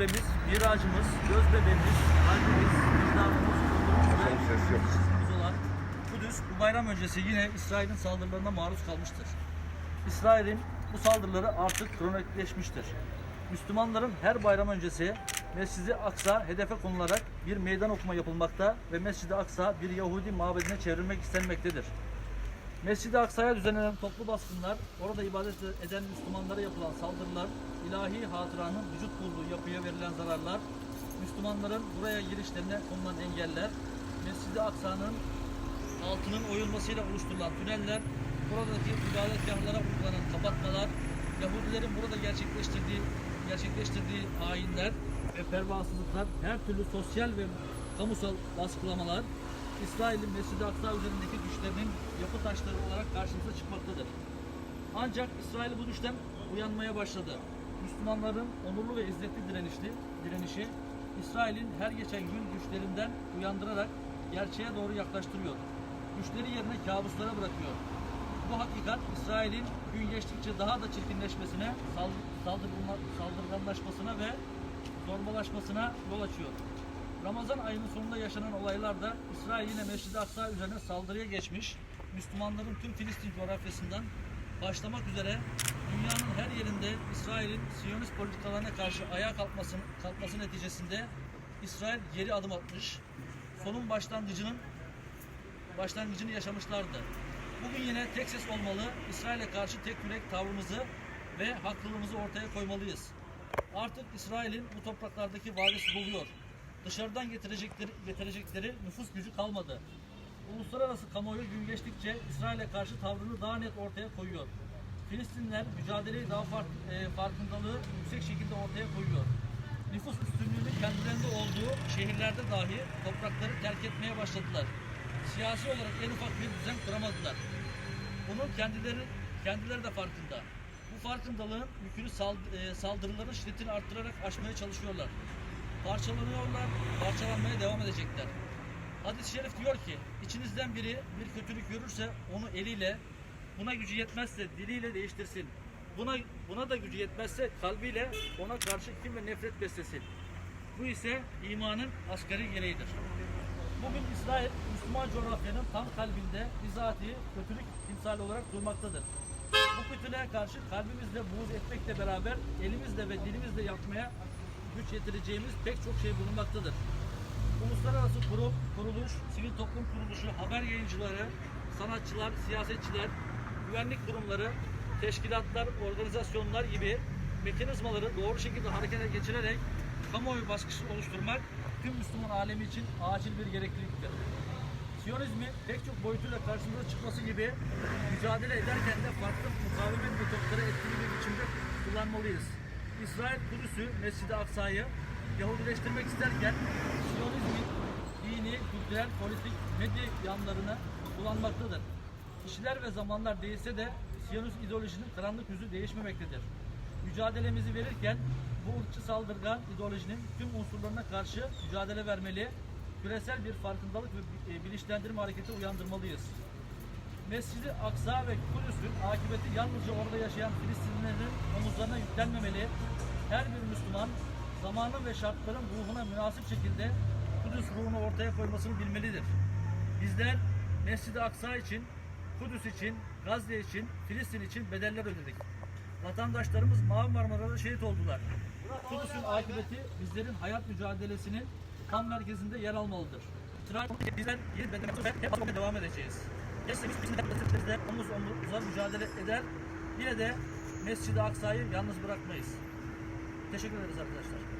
kıblemiz, miracımız, göz bebeğimiz, kalbimiz, vicdanımız, onurumuz ve ses yok. sırtımız olan Kudüs bu bayram öncesi yine İsrail'in saldırılarına maruz kalmıştır. İsrail'in bu saldırıları artık kronikleşmiştir. Müslümanların her bayram öncesi Mescid-i Aksa hedefe konularak bir meydan okuma yapılmakta ve Mescid-i Aksa bir Yahudi mabedine çevrilmek istenmektedir. Mescid-i Aksa'ya düzenlenen toplu baskınlar, orada ibadet eden Müslümanlara yapılan saldırılar, ilahi hatıranın vücut bulduğu yapıya verilen zararlar, Müslümanların buraya girişlerine konulan engeller, Mescid-i Aksa'nın altının oyulmasıyla oluşturulan tüneller, buradaki ibadetgahlara uygulanan kapatmalar, Yahudilerin burada gerçekleştirdiği gerçekleştirdiği ayinler ve pervasızlıklar, her türlü sosyal ve kamusal baskılamalar, İsrail'in Mescid-i Aksa üzerindeki güçlerinin yapı taşları olarak karşımıza çıkmaktadır. Ancak İsrail bu düşten uyanmaya başladı. Müslümanların onurlu ve izzetli direnişli, direnişi İsrail'in her geçen gün güçlerinden uyandırarak gerçeğe doğru yaklaştırıyor. Güçleri yerine kabuslara bırakıyor. Bu hakikat İsrail'in gün geçtikçe daha da çirkinleşmesine, sal- saldırganla- saldırganlaşmasına ve zorbalaşmasına yol açıyor. Ramazan ayının sonunda yaşanan olaylarda İsrail yine Mescid-i Aksa üzerine saldırıya geçmiş. Müslümanların tüm Filistin coğrafyasından başlamak üzere dünyanın her yerinde İsrail'in Siyonist politikalarına karşı ayağa kalkması, kalkması neticesinde İsrail geri adım atmış. Sonun başlangıcının başlangıcını yaşamışlardı. Bugün yine tek ses olmalı, İsrail'e karşı tek yürek tavrımızı ve haklılığımızı ortaya koymalıyız. Artık İsrail'in bu topraklardaki vadesi doluyor. Dışarıdan getirecekleri, getirecekleri nüfus gücü kalmadı. Uluslararası kamuoyu gün geçtikçe İsrail'e karşı tavrını daha net ortaya koyuyor. Filistinliler mücadeleyi daha fark, e, farkındalığı yüksek şekilde ortaya koyuyor. Nüfus üstünlüğünün kendilerinde olduğu şehirlerde dahi toprakları terk etmeye başladılar. Siyasi olarak en ufak bir düzen kuramadılar. Bunun kendileri kendileri de farkında. Bu farkındalığın yükünü e, saldırıların şiddetini arttırarak aşmaya çalışıyorlar. Parçalanıyorlar, parçalanmaya devam edecekler. Hadis-i şerif diyor ki, içinizden biri bir kötülük görürse onu eliyle, buna gücü yetmezse diliyle değiştirsin. Buna buna da gücü yetmezse kalbiyle ona karşı kin ve nefret beslesin. Bu ise imanın asgari gereğidir. Bugün İsrail, Müslüman coğrafyanın tam kalbinde bizatihi kötülük timsali olarak durmaktadır. Bu kötülüğe karşı kalbimizle buğz etmekle beraber elimizle ve dilimizle yapmaya güç yetireceğimiz pek çok şey bulunmaktadır. Uluslararası kurum, kuruluş, sivil toplum kuruluşu, haber yayıncıları, sanatçılar, siyasetçiler, güvenlik kurumları, teşkilatlar, organizasyonlar gibi mekanizmaları doğru şekilde harekete geçirerek kamuoyu baskısı oluşturmak tüm Müslüman alemi için acil bir gerekliliktir. Siyonizmi pek çok boyutuyla karşımıza çıkması gibi mücadele ederken de farklı mukavemet metotları etkili bir biçimde kullanmalıyız. İsrail Kudüs'ü, Mescid-i Aksa'yı Yahudileştirmek isterken Siyonizmin dini, kültürel, politik, medya yanlarını kullanmaktadır. Kişiler ve zamanlar değişse de Siyonist ideolojinin karanlık yüzü değişmemektedir. Mücadelemizi verirken bu ırkçı saldırgan ideolojinin tüm unsurlarına karşı mücadele vermeli, küresel bir farkındalık ve e, bilinçlendirme hareketi uyandırmalıyız. Mescid-i Aksa ve Kudüs'ün akıbeti yalnızca orada yaşayan Filistinlilerin omuzlarına yüklenmemeli. Her bir Müslüman zamanın ve şartların ruhuna münasip şekilde Kudüs ruhunu ortaya koymasını bilmelidir. Bizler Mescid-i Aksa için, Kudüs için, Gazze için, Filistin için bedeller ödedik. Vatandaşlarımız Mavi Marmara'da şehit oldular. Kudüs'ün akıbeti bizlerin hayat mücadelesinin tam merkezinde yer almalıdır. Trak bizler yeni atmaya devam edeceğiz. Geçtiğimiz bizim devletimizde omuz omuza mücadele eder. Yine de Mescid-i Aksa'yı yalnız bırakmayız. Teşekkür ederiz arkadaşlar.